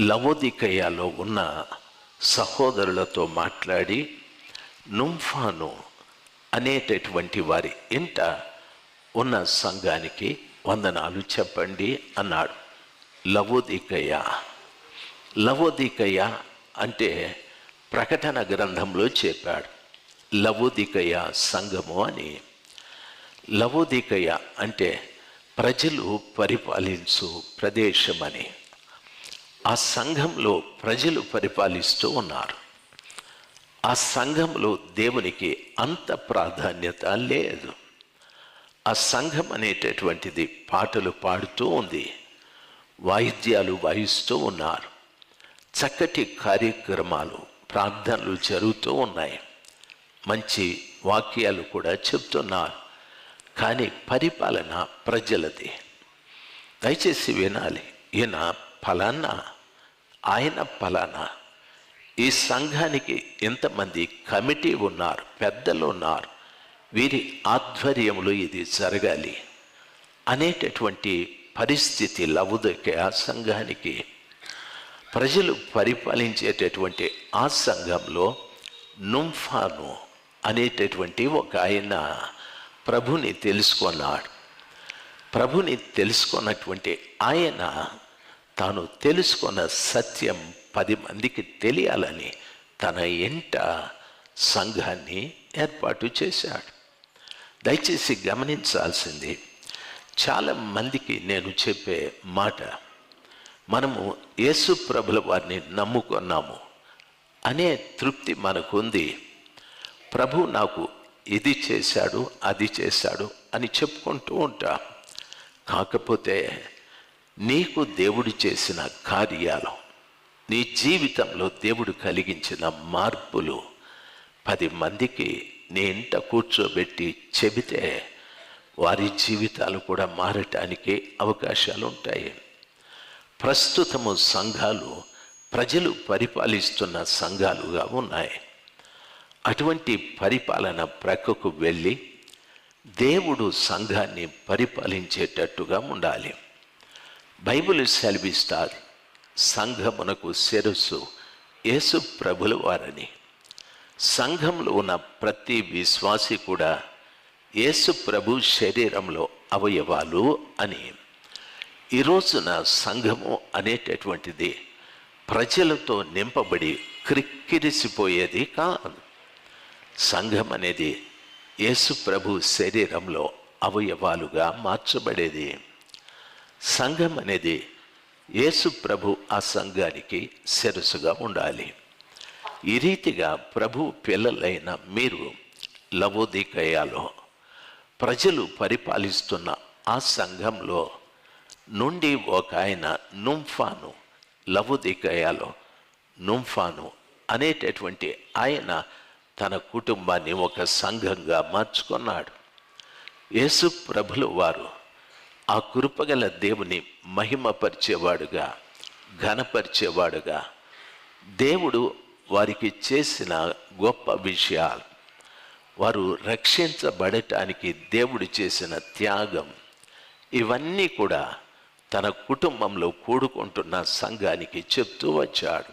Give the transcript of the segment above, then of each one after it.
లవోదికయ్యలో ఉన్న సహోదరులతో మాట్లాడి నుంఫాను అనేటటువంటి వారి ఇంట ఉన్న సంఘానికి వందనాలు చెప్పండి అన్నాడు. లవోదికయ్య. లవోదికయ్య అంటే ప్రకటన గ్రంథంలో చెప్పాడు. లవోదికయ్య సంఘము అని. లవోదికయ్య అంటే ప్రజలు పరిపాలించు ప్రదేశమని. ఆ సంఘంలో ప్రజలు పరిపాలిస్తూ ఉన్నారు. ఆ సంఘంలో దేవునికి అంత ప్రాధాన్యత లేదు. ఆ సంఘం అనేటటువంటిది పాటలు పాడుతూ ఉంది. వాయిద్యాలు వాయిస్తూ ఉన్నారు. చక్కటి కార్యక్రమాలు ప్రార్థనలు జరుగుతూ ఉన్నాయి. మంచి వాక్యాలు కూడా చెప్తున్నారు. కానీ పరిపాలన ప్రజలది. దయచేసి వినాలి. ఈయన ఫలానా? ఆయన ఫలానా? ఈ సంఘానికి ఎంతమంది కమిటీ ఉన్నారు పెద్దలు ఉన్నారు? వీరి ఆధ్వర్యంలో ఇది జరగాలి అనేటటువంటి పరిస్థితి లవుదకే ఆ సంఘానికి. ప్రజలు పరిపాలించేటటువంటి ఆ సంఘంలో నుంఫాను అనేటటువంటి ఒక ఆయన ప్రభుని తెలుసుకున్నాడు. ప్రభుని తెలుసుకున్నటువంటి ఆయన తాను తెలుసుకున్న సత్యం పది మందికి తెలియాలని తన ఎంట సంఘాన్ని ఏర్పాటు చేశాడు. దయచేసి గమనించాల్సింది చాలా మందికి నేను చెప్పే మాట మనము యేసు ప్రభుల వారిని నమ్ముకున్నాము అనే తృప్తి మనకుంది. ప్రభు నాకు ఇది చేశాడు అది చేశాడు అని చెప్పుకుంటూ ఉంటా. కాకపోతే నీకు దేవుడు చేసిన కార్యాలు నీ జీవితంలో దేవుడు కలిగించిన మార్పులు. పది మందికి నీ ఇంట కూర్చోబెట్టి చెబితే వారి జీవితాలు కూడా మారటానికి అవకాశాలు ఉంటాయి ప్రస్తుతము సంఘాలు ప్రజలు పరిపాలిస్తున్న సంఘాలుగా ఉన్నాయి. అటువంటి పరిపాలన ప్రక్కకు వెళ్ళి దేవుడు సంఘాన్ని పరిపాలించేటట్టుగా ఉండాలి. బైబిల్ సెలవిస్తారు సంఘమునకు శిరస్సు యేసు ప్రభుల వారని. సంఘంలో ఉన్న ప్రతి విశ్వాసి కూడా యేసు ప్రభు శరీరంలో అవయవాలు అని. ఈ రోజున సంఘము అనేటటువంటిది ప్రజలతో నింపబడి క్రిక్కిరిసిపోయేది కాదు. సంఘం అనేది యేసు ప్రభు శరీరంలో అవయవాలుగా మార్చబడేది. సంఘం అనేది యేసు ప్రభు ఆ సంఘానికి శిరసుగా ఉండాలి. ఈ రీతిగా ప్రభు పిల్లలైన మీరు లవోదికయాలో ప్రజలు పరిపాలిస్తున్న ఆ సంఘంలో నుండి ఒక ఆయన నుంఫాను లవోదికయాలో నుంఫాను అనేటటువంటి ఆయన తన కుటుంబాన్ని ఒక సంఘంగా మార్చుకున్నాడు. యేసు ప్రభులు వారు ఆ కృపగల దేవుని మహిమపరిచేవాడుగా ఘనపరిచేవాడుగా. దేవుడు వారికి చేసిన గొప్ప విషయాలు వారు రక్షించబడటానికి దేవుడు చేసిన త్యాగం. ఇవన్నీ కూడా తన కుటుంబంలో కూడుకుంటున్న సంఘానికి చెప్తూ వచ్చాడు.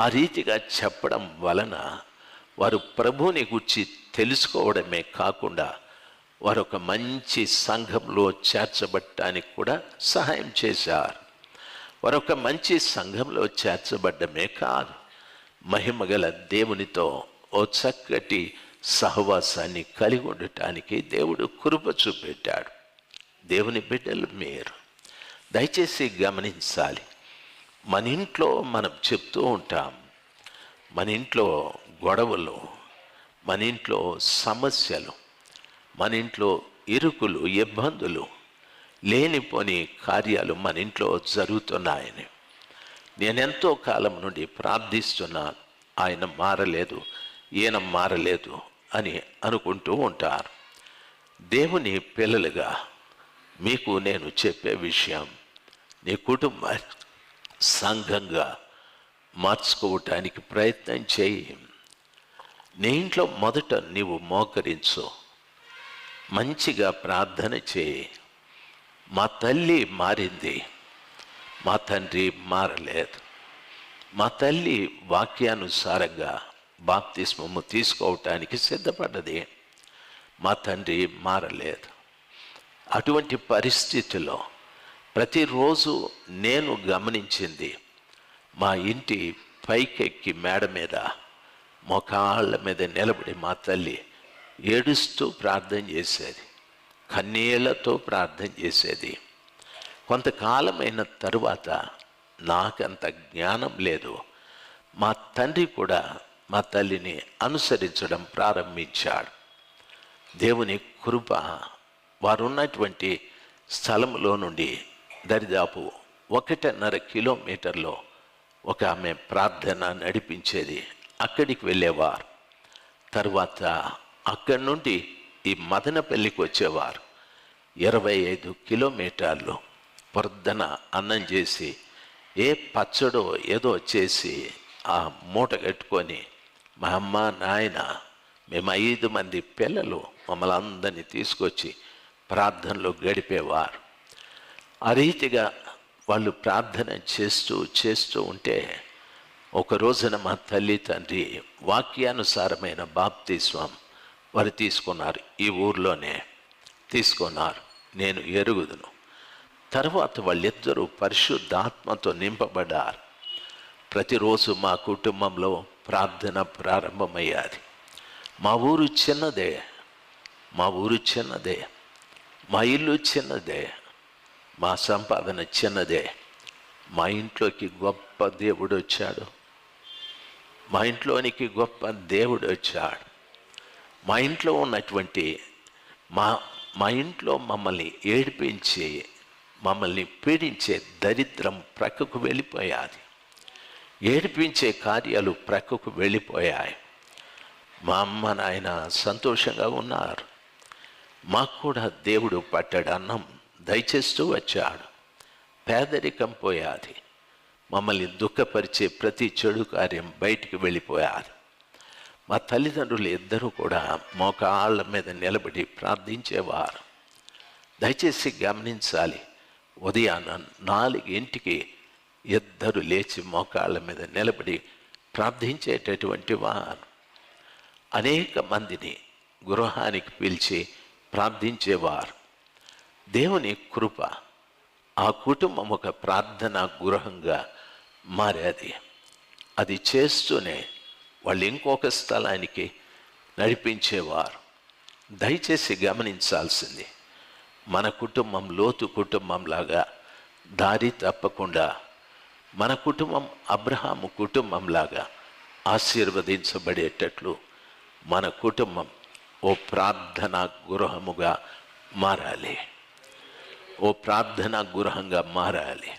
ఆ రీతిగా చెప్పడం వలన వారు ప్రభుని గురించి తెలుసుకోవడమే కాకుండా వారు ఒక మంచి సంఘంలో చేర్చబడటానికి కూడా సహాయం చేశారు. వారు ఒక మంచి సంఘంలో చేర్చబడ్డమే కాదు. మహిమగల దేవునితో ఓ చక్కటి సహవాసాన్ని కలిగి ఉండటానికి దేవుడు కృప చూపెట్టాడు. దేవుని బిడ్డలు మీరు దయచేసి గమనించాలి. మన ఇంట్లో మనం చెప్తూ ఉంటాం. మన ఇంట్లో గొడవలు మన ఇంట్లో సమస్యలు మన ఇంట్లో ఇరుకులు ఇబ్బందులు లేనిపోని కార్యాలు మన ఇంట్లో జరుగుతున్నాయని. నేనెంతో కాలం నుండి ప్రార్థిస్తున్నాను ఆయన మారలేదు ఈయన మారలేదు అని అనుకుంటూ ఉంటారు. దేవుని పిల్లలుగా మీకు నేను చెప్పే విషయం నీ కుటుంబ సంఘంగా మార్చుకోవటానికి ప్రయత్నం చేయి. నీ ఇంట్లో మొదట నీవు మోకరించు. మంచిగా ప్రార్థన చేయి మా తల్లి మారింది. మా తండ్రి మారలేదు. మా తల్లి వాక్యానుసారంగా బాప్తిస్మము తీసుకోవటానికి సిద్ధపడ్డది. మా తండ్రి మారలేదు. అటువంటి పరిస్థితిలో ప్రతిరోజు నేను గమనించింది. మా ఇంటి పైకెక్కి మేడ మీద మొకాళ్ళ మీద నిలబడి మా తల్లి ఏడుస్తూ ప్రార్థన చేసేది కన్నీళ్ళతో ప్రార్థన చేసేది. కొంతకాలమైన తరువాత నాకంత జ్ఞానం లేదు. మా తండ్రి కూడా మా తల్లిని అనుసరించడం ప్రారంభించాడు. దేవుని కృప వారున్నటువంటి స్థలంలో నుండి దరిదాపు ఒకటిన్నర కిలోమీటర్లో ఒక ఆమె ప్రార్థన నడిపించేది. అక్కడికి వెళ్ళేవారు. తర్వాత అక్కడి నుండి ఈ మదనపల్లికి వచ్చేవారు. ఇరవై ఐదు కిలోమీటర్లు పొద్దున అన్నం చేసి ఏ పచ్చడో ఏదో చేసి ఆ మూట కట్టుకొని మా అమ్మ నాయన మేము ఐదు మంది పిల్లలు మమ్మల్ని అందరినీ తీసుకొచ్చి ప్రార్థనలో గడిపేవారు. ఆ రీతిగా వాళ్ళు ప్రార్థన చేస్తూ చేస్తూ ఉంటే ఒక రోజున మా తల్లి తండ్రి వాక్యానుసారమైన బాప్తిస్వామి వారు తీసుకున్నారు. ఈ ఊర్లోనే తీసుకున్నారు. నేను ఎరుగుదును. తర్వాత వాళ్ళిద్దరూ పరిశుద్ధాత్మతో నింపబడ్డారు ప్రతిరోజు మా కుటుంబంలో ప్రార్థన ప్రారంభమయ్యాది. మా ఊరు చిన్నదే. మా ఊరు చిన్నదే. మా ఇల్లు చిన్నదే. మా సంపాదన చిన్నదే. మా ఇంట్లోకి గొప్ప దేవుడు వచ్చాడు మా ఇంట్లోనికి గొప్ప దేవుడు వచ్చాడు మా ఇంట్లో ఉన్నటువంటి మా మా ఇంట్లో మమ్మల్ని ఏడిపించి మమ్మల్ని పీడించే దరిద్రం ప్రక్కకు వెళ్ళిపోయాది. ఏడిపించే కార్యాలు ప్రక్కకు వెళ్ళిపోయాయి. మా అమ్మ నాయన సంతోషంగా ఉన్నారు. మాకు కూడా దేవుడు పట్టడు అన్నం దయచేస్తూ వచ్చాడు. పేదరికం పోయాది. మమ్మల్ని దుఃఖపరిచే ప్రతి చెడు కార్యం బయటికి వెళ్ళిపోయాది మా తల్లిదండ్రులు ఇద్దరూ కూడా మోకాళ్ళ మీద నిలబడి ప్రార్థించేవారు. దయచేసి గమనించాలి ఉదయాన నాలుగింటికి ఇద్దరు లేచి మోకాళ్ళ మీద నిలబడి ప్రార్థించేటటువంటి వారు. అనేక మందిని గృహానికి పిలిచి ప్రార్థించేవారు. దేవుని కృప ఆ కుటుంబం ఒక ప్రార్థన గృహంగా మారేది. అది చేస్తూనే వాళ్ళు ఇంకొక స్థలానికి నడిపించేవారు. దయచేసి గమనించాల్సింది మన కుటుంబం లోతు కుటుంబంలాగా దారి తప్పకుండా మన కుటుంబం అబ్రహాము కుటుంబంలాగా ఆశీర్వదించబడేటట్లు మన కుటుంబం ఓ ప్రార్థనా గృహముగా మారాలి. ఓ ప్రార్థనా గృహంగా మారాలి.